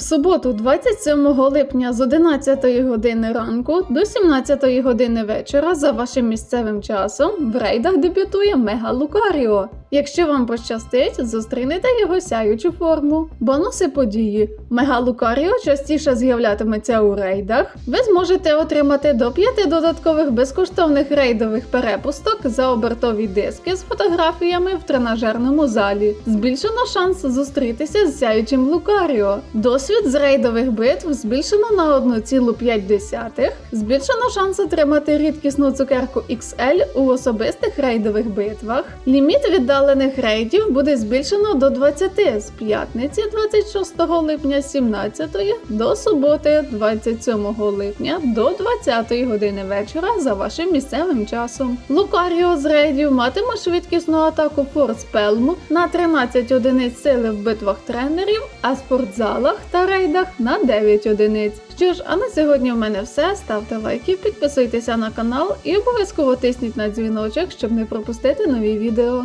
суботу, 27 липня з 11 години ранку до 17 години вечора за вашим місцевим часом в рейдах дебютує Мега Лукаріо. Якщо вам пощастить, зустрінете його сяючу форму. Бонуси події. Мега Лукаріо частіше з'являтиметься у рейдах. Ви зможете отримати до 5 додаткових безкоштовних рейдових перепусток за обертові диски з фотографіями в тренажерному залі. Збільшено шанс зустрітися з сяючим Лукаріо. Досвід з рейдових битв збільшено на 1,5. Збільшено шанс отримати рідкісну цукерку XL у особистих рейдових битвах. Ліміт віддалених рейдів буде збільшено до 20 з п'ятниці 26 липня 17 до суботи 27 липня до 20 години вечора за вашим місцевим часом. Лукаріо з рейдів матиме швидкісну атаку Форс Пелму на 13 одиниць сили в битвах тренерів, а спортзалах та рейдах на 9 одиниць. Що ж, а на сьогодні в мене все. Ставте лайки, підписуйтеся на канал і обов'язково тисніть на дзвіночок, щоб не пропустити нові відео.